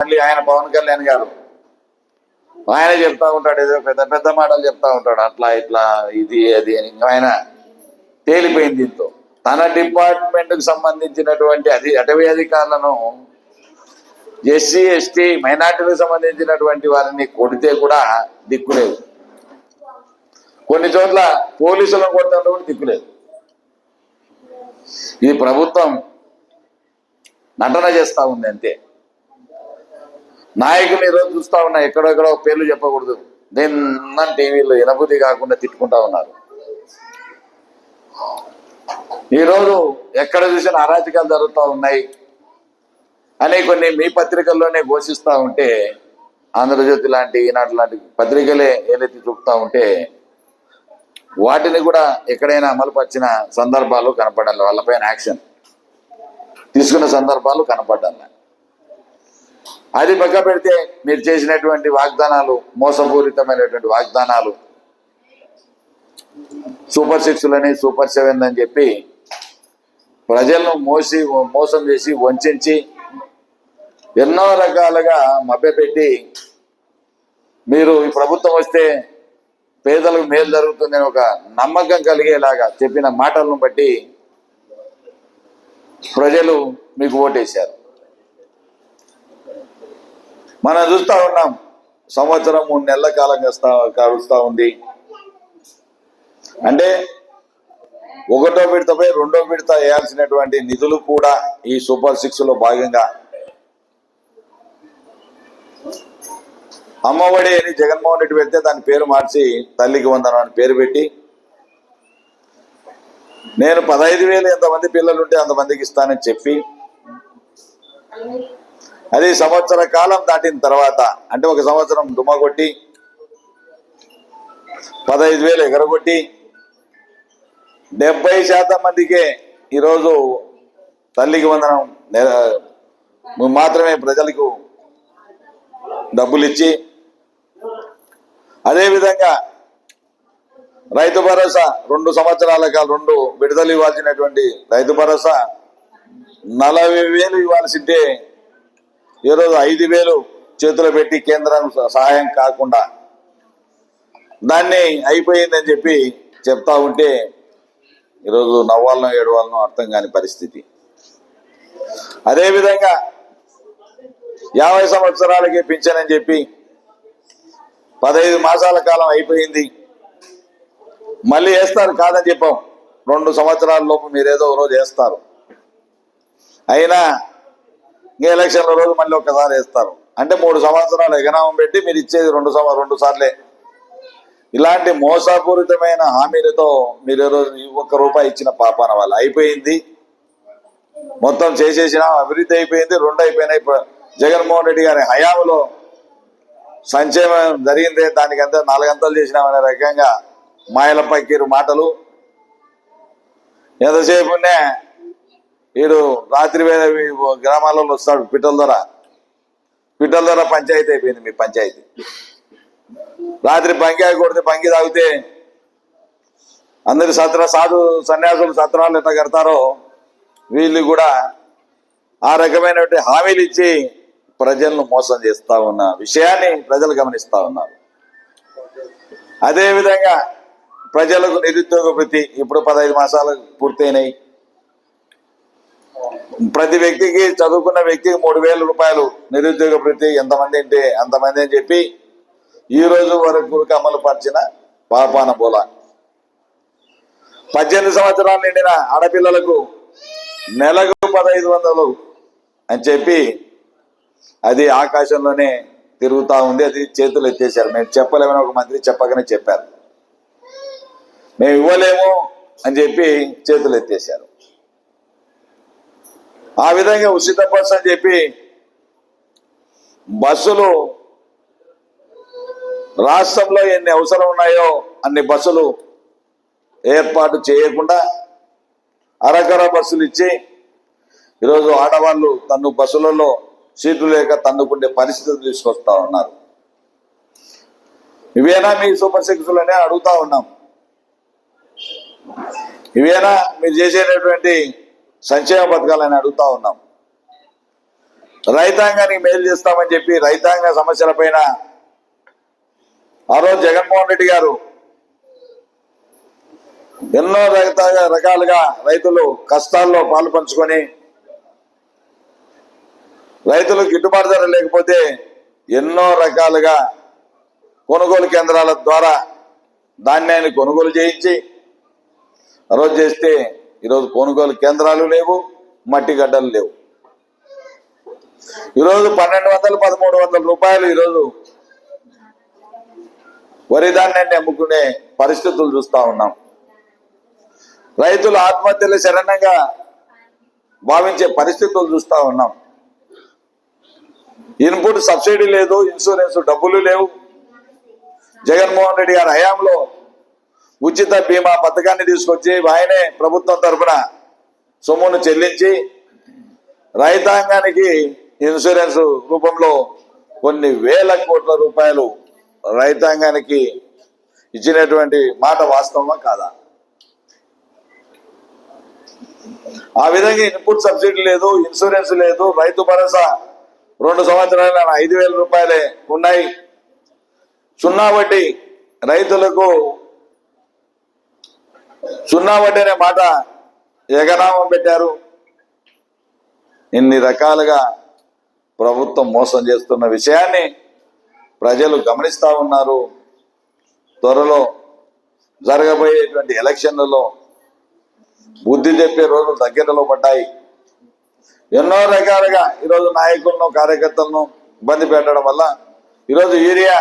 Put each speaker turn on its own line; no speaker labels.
మళ్ళీ ఆయన పవన్ కళ్యాణ్ గారు. ఆయన చెప్తా ఉంటాడు ఏదో పెద్ద పెద్ద మాటలు చెప్తా ఉంటాడు అట్లా ఇట్లా ఇది అది అని. ఇంకా ఆయన తేలిపోయింది దీంతో. తన డిపార్ట్మెంట్కు సంబంధించినటువంటి అది అటవీ అధికారులను ఎస్సీ ఎస్టీ మైనార్టీలకు సంబంధించినటువంటి వారిని కొడితే కూడా దిక్కులేదు కొన్ని చోట్ల పోలీసులను కొట్టడంలో కూడా దిక్కులేదు ఈ ప్రభుత్వం నటన చేస్తా ఉంది అంతే. నాయకులు ఈరోజు చూస్తూ ఉన్నా ఎక్కడెక్కడో పేర్లు చెప్పకూడదు. నిన్న టీవీలో ఎనబుద్ధి కాకుండా తిట్టుకుంటా ఉన్నారు. ఈరోజు ఎక్కడ చూసిన అరాచకాలు జరుగుతూ ఉన్నాయి. అని కొన్ని మీ పత్రికల్లోనే ఘోషిస్తూ ఉంటే ఆంధ్రజ్యోతి లాంటి ఈనాటి లాంటి పత్రికలే ఏదైతే చూపుతా ఉంటే వాటిని కూడా ఎక్కడైనా అమలుపరిచిన సందర్భాలు కనపడాలి వాళ్ళపైన యాక్షన్ తీసుకున్న సందర్భాలు కనపడాలి. అది పక్క పెడితే మీరు చేసినటువంటి వాగ్దానాలు మోసపూరితమైనటువంటి వాగ్దానాలు. సూపర్ సిక్స్లని సూపర్ సెవెన్ అని చెప్పి ప్రజలను మోసి మోసం చేసి వంచి ఎన్నో రకాలుగా మభ్యపెట్టి మీరు ఈ ప్రభుత్వం వస్తే పేదలకు మేలు జరుగుతుందని ఒక నమ్మకం కలిగేలాగా చెప్పిన మాటలను బట్టి ప్రజలు మీకు ఓటేశారు. మనం చూస్తా ఉన్నాం. సంవత్సరం మూడు నెలల కాలం కలుస్తూ ఉంది. అంటే ఒకటో విడతపై రెండో విడత వేయాల్సినటువంటి నిధులు కూడా ఈ సూపర్ సిక్స్లో భాగంగా. అమ్మఒడి అని జగన్మోహన్ రెడ్డి పెడితే దాని పేరు మార్చి తల్లికి వందనం అని పేరు పెట్టి నేను పదహైదు వేలు ఎంతమంది పిల్లలు ఉంటే అంతమందికి ఇస్తానని చెప్పి అది సంవత్సర కాలం దాటిన తర్వాత అంటే ఒక సంవత్సరం దుమ్మ కొట్టి పదహైదు వేలు ఎగరగొట్టి డెబ్బై శాతం మందికే ఈరోజు తల్లికి వందనం మాత్రమే ప్రజలకు డబ్బులు ఇచ్చి అదేవిధంగా రైతు భరోసా రెండు సంవత్సరాల కాలం రెండు విడుదల ఇవ్వాల్సినటువంటి రైతు భరోసా నలభై వేలు ఇవ్వాల్సింటే ఈరోజు ఐదు వేలు చేతిలో పెట్టి కేంద్రం సహాయం కాకుండా దాన్ని అయిపోయిందని చెప్పి చెప్తా ఉంటే ఈరోజు నవ్వాలనో ఏడవాలనో అర్థం కాని పరిస్థితి. అదేవిధంగా యాభై సంవత్సరాలకి పింఛనని చెప్పి పదహైదు మాసాల కాలం అయిపోయింది. మళ్ళీ వేస్తారు కాదని చెప్పాం. రెండు సంవత్సరాల లోపు మీరేదో ఒక రోజు వేస్తారు. అయినా ఎలక్షన్ల రోజు మళ్ళీ ఒక్కసారి వేస్తారు. అంటే మూడు సంవత్సరాలు ఎగనామం పెట్టి మీరు ఇచ్చేది రెండు సంవ రెండు సార్లే. ఇలాంటి మోసపూరితమైన హామీలతో మీరు రోజు ఒక్క రూపాయి ఇచ్చిన పాపాన వాళ్ళు అయిపోయింది. మొత్తం చేసేసిన అభివృద్ధి అయిపోయింది రెండు అయిపోయినాయి. జగన్మోహన్ రెడ్డి గారి హయాంలో సంక్షేమం జరిగిందే దానికంతా నాలుగంతలు చేసినామనే రకంగా మాయల పక్కీరు మాటలు ఎంతసేపునే వీడు రాత్రి వేళ మీ గ్రామాలలో వస్తాడు పిట్టల ధర. పిట్టల ధర పంచాయతీ అయిపోయింది మీ పంచాయతీ. రాత్రి పంకాయ కొడితే పంకి తాగితే అందరి సత్ర సాధు సన్యాసులు సత్రాలు ఎట్లా కడతారో వీళ్ళు కూడా ఆ రకమైనటువంటి హామీలు ఇచ్చి ప్రజలను మోసం చేస్తా ఉన్న విషయాన్ని ప్రజలు గమనిస్తా ఉన్నారు. అదే విధంగా ప్రజలకు నిరుద్యోగ వృత్తి ఇప్పుడు పదహైదు మాసాలు పూర్తయినాయి. ప్రతి వ్యక్తికి చదువుకున్న వ్యక్తికి మూడు వేల రూపాయలు నిరుద్యోగ ప్రతి ఎంతమంది అంటే అంతమంది అని చెప్పి ఈ రోజు వరకు అమలు పరిచిన పాపాన పూల పద్దెనిమిది సంవత్సరాలు నిండిన ఆడపిల్లలకు నెలకు పదహైదు వందలు అని చెప్పి అది ఆకాశంలోనే తిరుగుతూ ఉంది అది చేతులు ఎత్తేసారు మేము చెప్పలేమని ఒక మంత్రి చెప్పకనే చెప్పారు. మేము ఇవ్వలేము అని చెప్పి చేతులు ఎత్తేసారు ఆ విధంగా ఉచిత బస్సు అని చెప్పి బస్సులు రాష్ట్రంలో ఎన్ని అవసరం ఉన్నాయో అన్ని బస్సులు ఏర్పాటు చేయకుండా అరకర బస్సులు ఇచ్చి ఈరోజు ఆడవాళ్ళు తన్ను బస్సులలో సీట్లు లేక తన్నుకుండే పరిస్థితులు తీసుకొస్తా ఉన్నారు. ఇవేనా మీ సూపర్ సిక్స్లోనే అడుగుతా ఉన్నాం. ఇవేనా మీరు చేసేటటువంటి సంక్షేమ పథకాలని అడుగుతా ఉన్నాం. రైతాంగానికి మేలు చేస్తామని చెప్పి రైతాంగ సమస్యల పైన ఆ రోజు జగన్మోహన్ రెడ్డి గారు ఎన్నో రకాలుగా రకాలుగా రైతులు కష్టాల్లో పాలు పంచుకొని రైతులు గిట్టుబాటు ధర లేకపోతే ఎన్నో రకాలుగా కొనుగోలు కేంద్రాల ద్వారా ధాన్యాన్ని కొనుగోలు చేయించి రోజు చేస్తే ఈరోజు కొనుగోలు కేంద్రాలు లేవు మట్టి గడ్డలు లేవు. ఈరోజు పన్నెండు వందలు పదమూడు వందల రూపాయలు ఈరోజు వరి ధాన్యాన్ని అమ్ముకునే పరిస్థితులు చూస్తా ఉన్నాం. రైతులు ఆత్మహత్యలు శరణంగా భావించే పరిస్థితులు చూస్తా ఉన్నాం. ఇన్పుట్ సబ్సిడీ లేదు ఇన్సూరెన్స్ డబ్బులు లేవు. జగన్మోహన్ రెడ్డి గారి హయాంలో ఉచిత బీమా పథకాన్ని తీసుకొచ్చి ఆయనే ప్రభుత్వం తరఫున సొమ్మును చెల్లించి రైతాంగానికి ఇన్సూరెన్స్ రూపంలో కొన్ని వేల కోట్ల రూపాయలు రైతాంగానికి ఇచ్చినటువంటి మాట వాస్తవమా కాదా? ఆ విధంగా ఇన్పుట్ సబ్సిడీ లేదు ఇన్సూరెన్స్ లేదు రైతు భరోసా రెండు సంవత్సరాల ఐదు వేల రూపాయలే ఉన్నాయి. సున్నా వడ్డీ రైతులకు సున్నా వడ్డీ అనే మాట ఏకనామం పెట్టారు. ఇన్ని రకాలుగా ప్రభుత్వం మోసం చేస్తున్న విషయాన్ని ప్రజలు గమనిస్తా ఉన్నారు. త్వరలో జరగబోయేటువంటి ఎలక్షన్లలో బుద్ధి చెప్పే రోజులు దగ్గరలో పడ్డాయి. ఎన్నో రకాలుగా ఈరోజు నాయకులను కార్యకర్తలను ఇబ్బంది పెట్టడం వల్ల ఈరోజు యూరియా